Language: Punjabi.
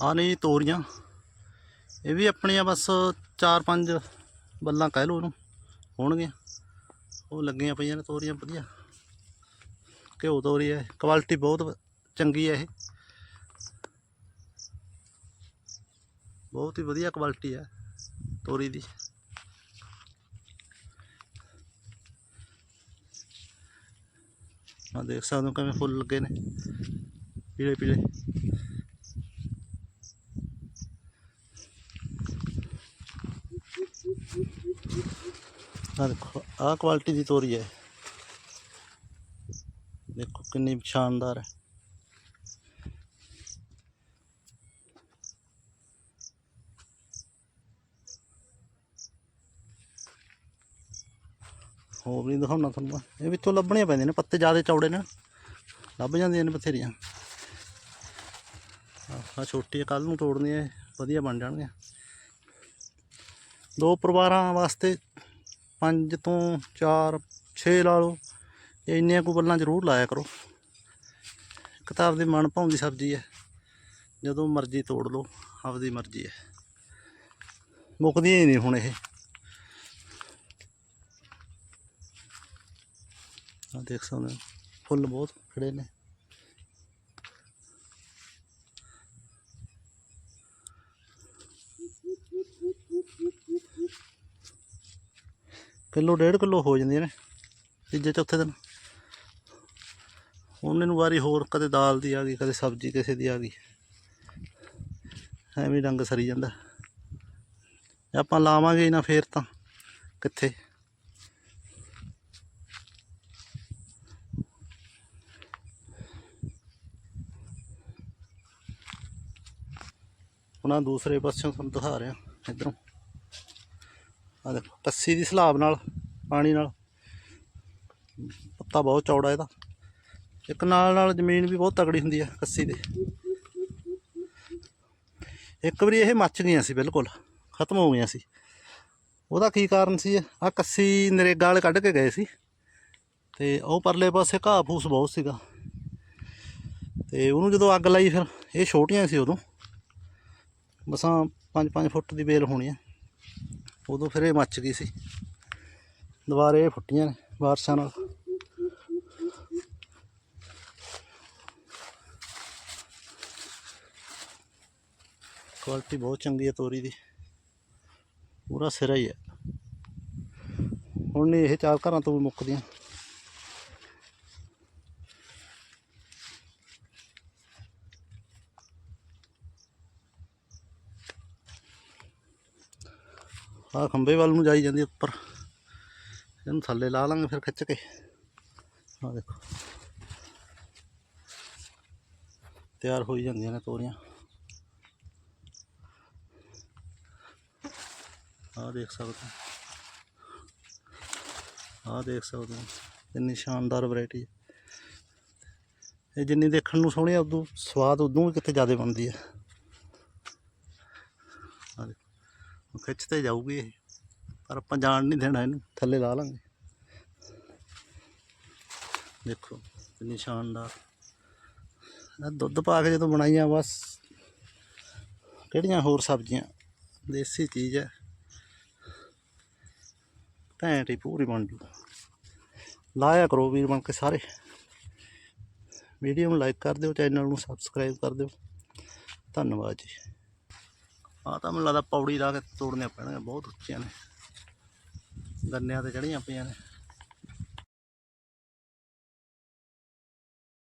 ਆ ਨੇ ਜੀ ਤੋਰੀਆਂ। ਇਹ ਵੀ ਆਪਣੀਆਂ ਬਸ 4-5 ਬੱਲਾਂ ਕਹਿ ਲਓ ਉਹਨੂੰ, ਹੋਣਗੀਆਂ। ਉਹ ਲੱਗੀਆਂ ਪਈਆਂ ਨੇ ਤੋਰੀਆਂ, ਵਧੀਆ। ਘਿਓ ਤੋਰੀ ਹੈ ਕੁਆਲਿਟੀ ਬਹੁਤ ਚੰਗੀ ਹੈ ਇਹ। ਬਹੁਤ ਹੀ ਵਧੀਆ ਕੁਆਲਿਟੀ ਹੈ ਤੋਰੀ ਦੀ। ਆ ਦੇਖ ਸਕਦੇ ਹੋ ਕਿਵੇਂ ਫੁੱਲ ਲੱਗੇ ਨੇ ਪੀਲੇ ਪੀਲੇ ਆ ਦੇਖੋ, ਆਹ ਕੁਆਲਿਟੀ ਦੀ ਤੋਰੀ ਹੈ। ਦੇਖੋ ਕਿੰਨੀ ਸ਼ਾਨਦਾਰ ਹੈ। ਹੋਰ ਨਹੀਂ ਦਿਖਾਉਣਾ ਤੁਹਾਨੂੰ ਮੈਂ। ਇਹ ਵਿੱਚੋਂ ਲੱਭਣੀਆਂ ਪੈਂਦੇ ਨੇ, ਪੱਤੇ ਜ਼ਿਆਦਾ ਚੌੜੇ ਨੇ। ਲੱਭ ਜਾਂਦੀਆਂ ਨੇ ਬਥੇਰੀਆਂ। ਆ ਛੋਟੀ ਕੱਲ ਨੂੰ ਤੋੜਨੀਆਂ, ਇਹ ਵਧੀਆ ਬਣ ਜਾਣਗੀਆਂ। ਦੋ ਪਰਿਵਾਰਾਂ ਵਾਸਤੇ ਪੰਜ ਤੋਂ 4 6 ਲਾ ਲਓ। ਇੰਨੀਆਂ ਕੁ ਬੱਲਾਂ ਜ਼ਰੂਰ ਲਾਇਆ ਕਰੋ। ਕਿਤਾਬ ਦੀ ਮਨ ਭਾਉਂਦੀ ਸਬਜ਼ੀ ਹੈ। ਜਦੋਂ ਮਰਜ਼ੀ ਤੋੜ ਲਓ, ਆਪਦੀ ਮਰਜ਼ੀ ਹੈ। ਮੁੱਕਦੀਆਂ ਹੀ ਨਹੀਂ ਹੁਣ ਇਹ। ਆ ਦੇਖ ਸਕਦੇ ਹੋ, ਫੁੱਲ ਬਹੁਤ ਖੜੇ ਨੇ। ਕਿਲੋ, ਡੇਢ ਕਿਲੋ ਹੋ ਜਾਂਦੀਆਂ ਨੇ ਤੀਜੇ, ਚੌਥੇ ਦਿਨ। ਉਹਨੇ ਨੂੰ ਵਾਰੀ ਹੋਰ ਕਦੇ ਦਾਲ ਦੀ ਆ ਗਈ, ਕਦੇ ਸਬਜ਼ੀ ਕਿਸੇ ਦੀ ਆ ਗਈ। ਐਵੇਂ ਹੀ ਰੰਗ ਸਰੀ ਜਾਂਦਾ। ਆਪਾਂ ਲਾਵਾਂਗੇ ਨਾ ਫੇਰ ਤਾਂ, ਕਿੱਥੇ? ਉਹਨਾਂ ਦੂਸਰੇ ਪਾਸਿਓਂ ਤੁਹਾਨੂੰ ਦਿਖਾ ਰਿਹਾ, ਇਧਰੋਂ। ਆ ਦੇਖੋ ਕੱਸੀ ਦੀ ਸਲਾਬ ਨਾਲ, ਪਾਣੀ ਨਾਲ। ਪੱਤਾ ਬਹੁਤ ਚੌੜਾ ਇਹਦਾ। ਇੱਕ ਨਾਲ ਨਾਲ ਜ਼ਮੀਨ ਵੀ ਬਹੁਤ ਤਕੜੀ ਹੁੰਦੀ ਆ ਕੱਸੀ ਦੇ। ਇੱਕ ਵਾਰੀ ਇਹ ਮੱਚ ਗਈਆਂ ਸੀ, ਬਿਲਕੁਲ। ਖਤਮ ਹੋ ਗਈਆਂ ਸੀ। ਉਹਦਾ ਕੀ ਕਾਰਨ ਸੀ? ਆ ਕੱਸੀ ਨਰੇਗਾ ਵਾਲੇ ਕੱਢ ਕੇ ਗਏ ਸੀ। ਤੇ ਉਹ ਪਰਲੇ ਪਾਸੇ ਘਾਹ ਫੂਸ ਬਹੁਤ ਸੀਗਾ। ਤੇ ਉਹਨੂੰ ਜਦੋਂ ਅੱਗ ਲਾਈ ਫਿਰ, ਇਹ ਛੋਟੀਆਂ ਸੀ ਉਦੋਂ। ਮਸਾਂ 5-5 ਫੁੱਟ ਦੀ ਬੇਲ ਹੋਣੀ ਆ ਉਦੋਂ ਫਿਰ ਇਹ ਮੱਚ ਗਈ ਸੀ। ਦੁਬਾਰੇ ਇਹ ਫੁੱਟੀਆਂ ਨੇ ਬਾਰਿਸ਼ਾਂ ਨਾਲ। ਕੁਆਲਿਟੀ ਬਹੁਤ ਚੰਗੀ ਹੈ ਤੋਰੀ ਦੀ। ਪੂਰਾ ਸਿਰਾ ਹੀ ਹੈ ਹੁਣ ਨਹੀਂ ਇਹ ਚਾਰ ਘਰਾਂ ਤੋਂ ਵੀ ਮੁੱਕਦੀਆਂ। ਆਹ ਖੰਬੇ ਵੱਲ ਨੂੰ ਜਾਈ ਜਾਂਦੀ ਉੱਪਰ। ਇਹਨੂੰ ਥੱਲੇ ਲਾ ਲਾਂਗੇ ਫਿਰ ਖਿੱਚ ਕੇ। ਆਹ ਦੇਖੋ। ਤਿਆਰ ਹੋਈ ਜਾਂਦੀਆਂ ਨੇ ਤੋਰੀਆਂ। ਆਹ ਦੇਖ ਸਕਦੇ ਹੋ। ਆਹ ਦੇਖ ਸਕਦੇ ਹੋ। ਕਿੰਨੀ ਸ਼ਾਨਦਾਰ ਵੈਰਾਈਟੀ ਹੈ। ਇਹ ਜਿੰਨੀ ਦੇਖਣ ਨੂੰ ਸੋਹਣੀ ਆ, ਉਦੋਂ ਸਵਾਦ ਉਦੋਂ ਵੀ ਕਿਤੇ ਜ਼ਿਆਦਾ ਬਣਦੀ ਹੈ। ਆਹ ਦੇਖੋ। ਖਿੱਚ ਤੇ ਜਾਊਗੀ ਇਹ। ਪਰ ਆਪਾਂ ਜਾਣ ਨਹੀਂ ਦੇਣਾ ਇਹਨੂੰ। ਥੱਲੇ ਲਾ ਲਾਂਗੇ। ਦੇਖੋ, ਕਿੰਨੀ ਸ਼ਾਨਦਾਰ। ਇਹ ਦੁੱਧ ਪਾ ਕੇ ਜਦੋਂ ਬਣਾਈਆਂ, ਬਸ। ਕਿਹੜੀਆਂ ਹੋਰ ਸਬਜ਼ੀਆਂ? ਦੇਸੀ ਚੀਜ਼ ਹੈ। ਘੈਂਟ ਹੀ ਪੂਰੀ ਬਣ ਜੂ। ਲਾਇਆ ਕਰੋ ਵੀਰ ਬਣ ਕੇ ਸਾਰੇ। ਵੀਡੀਓ ਨੂੰ ਲਾਈਕ ਕਰ ਦਿਓ ਚੈਨਲ ਨੂੰ ਸਬਸਕ੍ਰਾਈਬ ਕਰ ਦਿਓ। ਧੰਨਵਾਦ ਜੀ। ਆ ਤਾਂ ਮੈਨੂੰ ਲੱਗਦਾ ਪੌੜੀ ਲਾ ਕੇ ਤੋੜਨੀਆਂ ਪੈਣਗੀਆਂ, ਬਹੁਤ ਉੱਚੀਆਂ ਨੇ। ਗੰਨਿਆਂ ਤੇ ਚੜੀਆਂ ਪਈਆਂ ਨੇ।